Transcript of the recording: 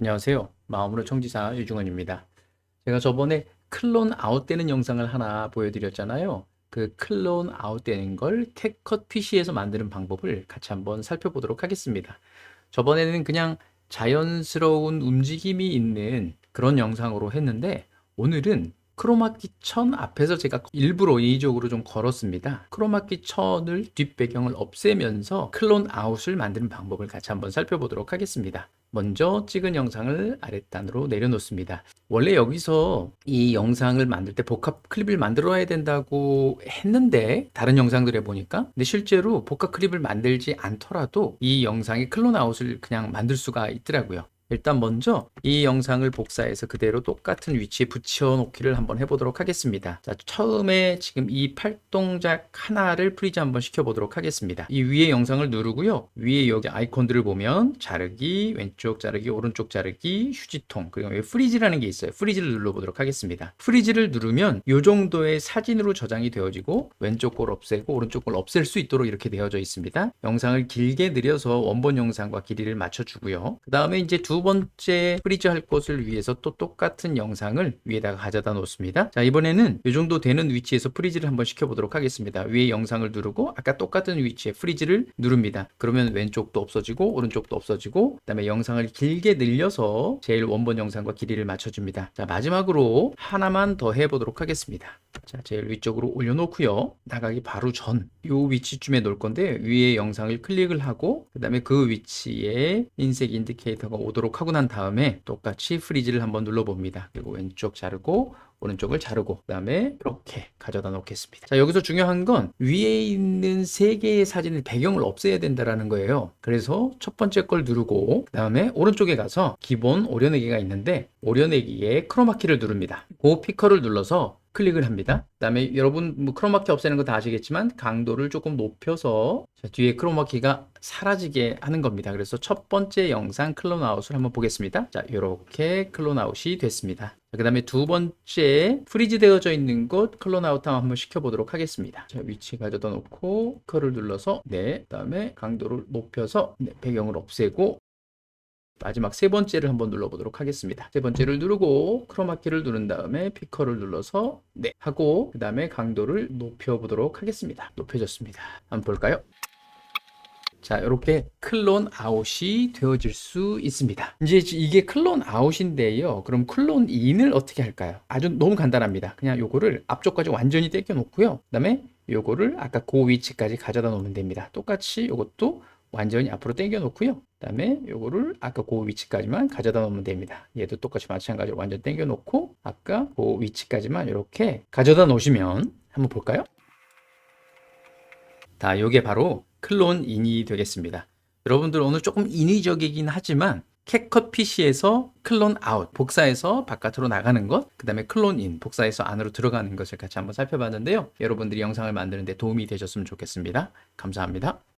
안녕하세요. 마음으로 청지사 유중원입니다. 제가 저번에 클론 아웃되는 영상을 하나 보여드렸잖아요. 그 클론 아웃되는 걸 캡컷 PC에서 만드는 방법을 같이 한번 살펴보도록 하겠습니다. 저번에는 그냥 자연스러운 움직임이 있는 그런 영상으로 했는데 오늘은 크로마키 천 앞에서 제가 일부러 인위적으로 좀 걸었습니다. 크로마키 천을 뒷배경을 없애면서 클론 아웃을 만드는 방법을 같이 한번 살펴보도록 하겠습니다. 먼저 찍은 영상을 아랫단으로 내려놓습니다. 원래 여기서 이 영상을 만들 때 복합 클립을 만들어야 된다고 했는데 다른 영상들에 보니까 근데 실제로 복합 클립을 만들지 않더라도 이 영상의 클론 아웃을 그냥 만들 수가 있더라고요. 일단 먼저 이 영상을 복사해서 그대로 똑같은 위치에 붙여 놓기를 한번 해보도록 하겠습니다. 자, 처음에 지금 이 팔동작 하나를 프리즈 한번 시켜보도록 하겠습니다. 이 위에 영상을 누르고요. 위에 여기 아이콘들을 보면 자르기, 왼쪽 자르기, 오른쪽 자르기, 휴지통, 그리고 여기 프리즈라는 게 있어요. 프리즈를 눌러보도록 하겠습니다. 프리즈를 누르면 이 정도의 사진으로 저장이 되어지고 왼쪽 걸 없애고 오른쪽 걸 없앨 수 있도록 이렇게 되어져 있습니다. 영상을 길게 늘려서 원본 영상과 길이를 맞춰주고요. 그 다음에 이제 두 번째 프리즈 할 것을 위해서 또 똑같은 영상을 위에다가 가져다 놓습니다. 자, 이번에는 이 정도 되는 위치에서 프리즈를 한번 시켜보도록 하겠습니다. 위에 영상을 누르고 아까 똑같은 위치에 프리즈를 누릅니다. 그러면 왼쪽도 없어지고 오른쪽도 없어지고 그 다음에 영상을 길게 늘려서 제일 원본 영상과 길이를 맞춰줍니다. 자, 마지막으로 하나만 더 해보도록 하겠습니다. 자, 제일 위쪽으로 올려놓고요. 나가기 바로 전 이 위치쯤에 놓을 건데 위에 영상을 클릭을 하고 그 다음에 그 위치에 흰색 인디케이터가 오도록 하고 난 다음에 똑같이 프리즈를 한번 눌러봅니다. 그리고 왼쪽 자르고 오른쪽을 자르고 그 다음에 이렇게 가져다 놓겠습니다. 자, 여기서 중요한 건 위에 있는 세 개의 사진의 배경을 없애야 된다라는 거예요. 그래서 첫 번째 걸 누르고 그 다음에 오른쪽에 가서 기본 오려내기가 있는데 오려내기에 크로마키를 누릅니다. 그 피커를 눌러서 클릭을 합니다. 그 다음에 여러분 뭐 크로마키 없애는 거 다 아시겠지만 강도를 조금 높여서 자, 뒤에 크로마키가 사라지게 하는 겁니다. 그래서 첫 번째 영상 클론 아웃을 한번 보겠습니다. 자, 이렇게 클론 아웃이 됐습니다. 그 다음에 두 번째 프리즈 되어져 있는 곳 클론 아웃 한번 시켜보도록 하겠습니다. 자, 위치 가져다 놓고 커를 눌러서 네, 그 다음에 강도를 높여서 네, 배경을 없애고 마지막 세 번째를 한번 눌러보도록 하겠습니다. 세 번째를 누르고 크로마키를 누른 다음에 피커를 눌러서 네 하고 그 다음에 강도를 높여보도록 하겠습니다. 높여졌습니다. 한번 볼까요? 자, 이렇게 클론 아웃이 되어질 수 있습니다. 이제 이게 클론 아웃인데요. 그럼 클론 인을 어떻게 할까요? 아주 너무 간단합니다. 그냥 요거를 앞쪽까지 완전히 땡겨 놓고요. 그 다음에 요거를 아까 그 위치까지 가져다 놓으면 됩니다. 똑같이 요것도 완전히 앞으로 당겨 놓고요. 그 다음에 요거를 아까 그 위치까지만 가져다 놓으면 됩니다. 얘도 똑같이 마찬가지로 완전 당겨 놓고 아까 그 위치까지만 이렇게 가져다 놓으시면 한번 볼까요? 자, 요게 바로 클론 인이 되겠습니다. 여러분들 오늘 조금 인위적이긴 하지만 캡컷 PC에서 클론 아웃, 복사해서 바깥으로 나가는 것, 그 다음에 클론 인, 복사해서 안으로 들어가는 것을 같이 한번 살펴봤는데요. 여러분들이 영상을 만드는데 도움이 되셨으면 좋겠습니다. 감사합니다.